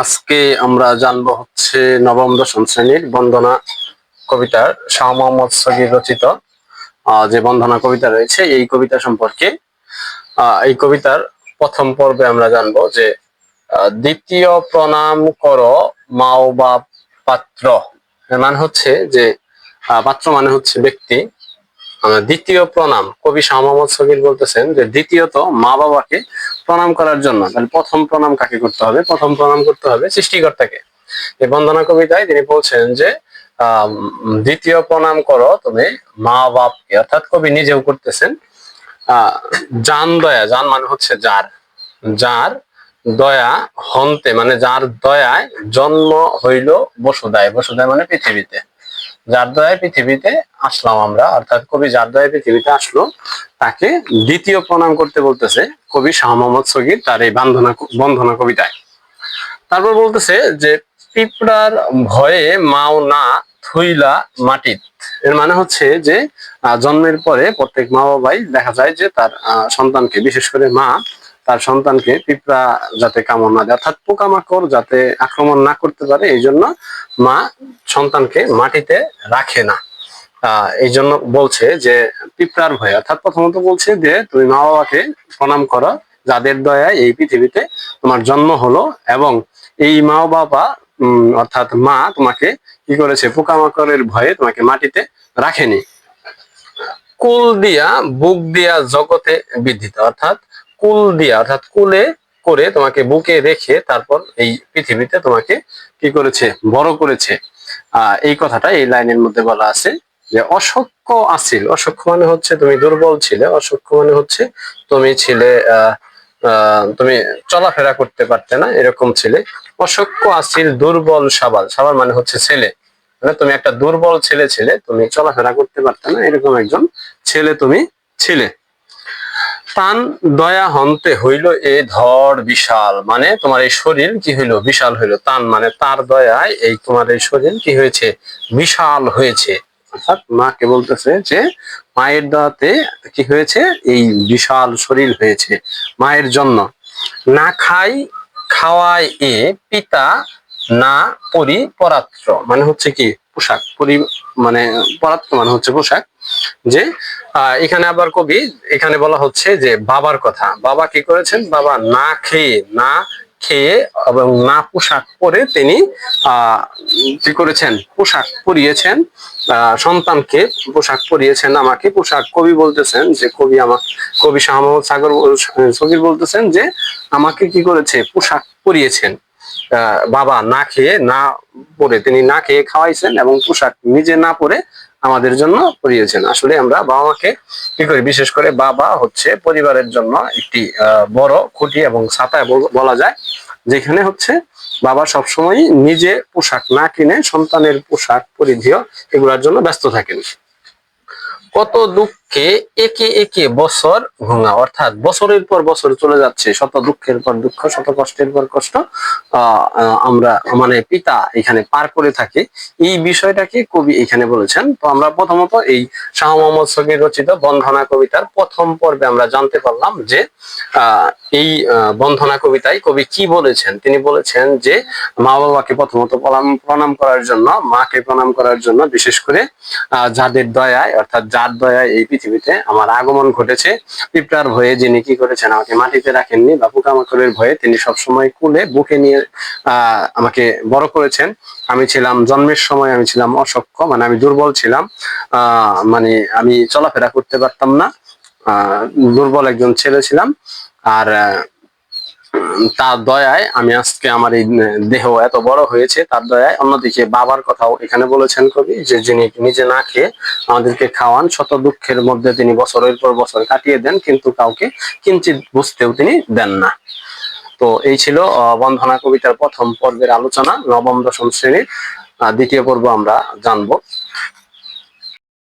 আজকে আমরা জানব হচ্ছে নবম, দশম শ্রেণির বন্দনা কবিতার শাহ মোহাম্মদ সগির রচিত যে বন্দনা কবিতা রয়েছে, এই কবিতা সম্পর্কে এই কবিতার প্রথম পর্বে আমরা জানব যে দ্বিতীয় প্রণাম কর মাও বা পাত্র। মানে হচ্ছে যে পাত্র মানে হচ্ছে ব্যক্তি। দ্বিতীয় প্রণাম। কবি শাহ মোহাম্মদ সগির বলতেছেন যে, দ্বিতীয়ত মা বাবাকে প্রণাম করার জন্য, তাহলে প্রথম প্রণাম কাকে করতে হবে? প্রথম প্রণাম করতে হবে সৃষ্টিকর্তাকে। এই বন্দনা কবিতায় তিনি বলছেন যে দ্বিতীয় প্রণাম করো তুমি মা বাপকে। অর্থাৎ কবি নিজেও করতেছেন জান দয়া যান মানে হচ্ছে যার। যার দয়া হন্তে মানে যার দয়ায় জন্ম হইল বসুদায় বসুদায় মানে পৃথিবীতে। যার দয়ায় পৃথিবীতে আসলাম আমরা, অর্থাৎ কবি যার দয়ায় পৃথিবীতে আসলো, তাকে দ্বিতীয় প্রণাম করতে বলতেছে কবি শাহ মোহাম্মদ সগির তার এই বান্ধনা বন্ধনা কবিতায়। তারপর বলতেছে যে, পিঁপড়ার ভয়ে মাও না থুইলা মাটিত। এর মানে হচ্ছে যে জন্মের পরে প্রত্যেক মা বাবাই দেখা যায় যে তার সন্তানকে, বিশেষ করে মা তার সন্তানকে পিঁপড়া যাতে কামড় না দেয়, অর্থাৎ পোকামাকড় যাতে আক্রমণ না করতে পারে, এই জন্য মা সন্তানকে মাটিতে রাখে না। এই জন্য বলছে যে পিঁপড়ার ভয়, অর্থাৎ প্রথমত বলছে যে তুমি মা বাবাকে প্রণাম করো, যাদের দয়ায় এই পৃথিবীতে তোমার জন্ম হলো এবং এই মা বাবা অর্থাৎ মা তোমাকে কি করেছে? পোকামাকড়ের ভয়ে তোমাকে মাটিতে রাখেনি। কুল দিয়া, বুক দিয়া জগতে বিদ্ধিত অর্থাৎ কুল দিয়া, অর্থাৎ কুলে করে তোমাকে বুকে রেখে তারপর এই পৃথিবীতে তোমাকে কি করেছে? বড় করেছে। এই কথাটা এই লাইনের মধ্যে বলা আছে যে অসক্ষ আসিল। অসক্ষ মানে হচ্ছে তুমি দুর্বল ছিলে। অসক্ষ মানে হচ্ছে তুমি ছিলে তুমি চলাফেরা করতে পারতে না, এরকম ছিলে। অসক্ষ আসিল, দুর্বল সাবাল। সাবাল মানে হচ্ছে ছেলে। মানে তুমি একটা দুর্বল ছেলে ছিলে, তুমি চলাফেরা করতে পারতে না, এরকম একজন ছেলে তুমি ছিলে। তান দয়া হন্তে হইল এ ধর বিশাল। মানে তোমার এই শরীর কি হইল? বিশাল হইল। তান মানে তার দয়ায় এই তোমার এই শরীর কি হয়েছে? বিশাল হয়েছে। অর্থাৎ মাকে বলতেছে যে, মায়ের দয়াতে কি হয়েছে? এই বিশাল শরীর হয়েছে মায়ের জন্য। না খাই, খাওয়ায় এ পিতা, না পরি পরাত্র। মানে হচ্ছে কি পোশাক। পরি মানে পরাত্র মানে হচ্ছে পোশাক। যে এখানে আবার কবি, এখানে বলা হচ্ছে যে, বাবার কথা। বাবা কি করেছেন? বাবা না খেয়ে না খেয়ে এবং না পোশাক পরে তিনি কি করেছেন? পোশাক পরিয়েছেন। সন্তানকে পোশাক পরিয়েছেন আমাকে। পোশাক কবি বলতেছেন যে, কবি আমার কবি শাহ সাগর সগির বলতেছেন যে, আমাকে কি করেছে? পোশাক পরিয়েছেন। বাবা না খেয়ে, না পরে তিনি না খেয়ে খাওয়াইছেন এবং পোশাক নিজে না পরে আমাদের জন্য পরিয়েছেন আসলে আমরা বাবা মাকে কি করি? বিশেষ করে বাবা হচ্ছে পরিবারের জন্য একটি বড় খুঁটি এবং ছাতা বলা যায়, যেখানে হচ্ছে বাবা সবসময় নিজে পোশাক না কিনে সন্তানের পোশাক পরিধেয় এগুলোর জন্য ব্যস্ত থাকেন। কত দুঃখে একে একে বছর ভোঙা, অর্থাৎ বছরের পর বছর চলে যাচ্ছে, শত দুঃখের পর দুঃখ, শত কষ্টের পর কষ্ট আমরা মানে পিতা এখানে পার করে থাকি। এই বিষয়টাকে কবি এখানে বলেছেন। তো আমরা প্রথমত এই শাহ মোহাম্মদ সগির রচিত বন্ধনা কবিতার প্রথম পর্বে আমরা জানতে পারলাম যে এই বন্ধনা কবিতায় কবি কি বলেছেন? তিনি বলেছেন যে, মা বাবাকে প্রথমত প্রণাম করার জন্য, মাকে প্রণাম করার জন্য বিশেষ করে যাদের দয়ায়, অর্থাৎ যার দয়ায় এই পৃথিবীতে আমার আগমন ঘটেছে। পিঁপড়ার ভয়ে যিনি কি করেছেন আমাকে মাটিতে রাখেননি বা পোকামাকড়ের ভয়ে তিনি সবসময় কুলে বুকে নিয়ে আমাকে বড় করেছেন। আমি ছিলাম জন্মের সময়, আমি ছিলাম অসক্ষ মানে আমি দুর্বল ছিলাম। মানে আমি চলাফেরা করতে পারতাম না। আহ দুর্বল একজন ছেলে ছিলাম। আর তার দয়ায় আমি আজকে আমার এই দেহ এত বড় হয়েছে, তার দয়ায় অন্যদিকে বাবার কথাও এখানে বলেছেন কবি, যে যিনি নিজে না খেয়ে আমাদেরকে খাওয়ান, শত দুঃখের মধ্যে তিনি বছরের পর বছর কাটিয়ে দেন, কিন্তু কাউকে কিঞ্চিত বুঝতেও তিনি দেন না। তো এই ছিল বন্ধনা কবিতার প্রথম পর্বের আলোচনা, নবম দশম শ্রেণির দ্বিতীয় পর্ব আমরা জানব।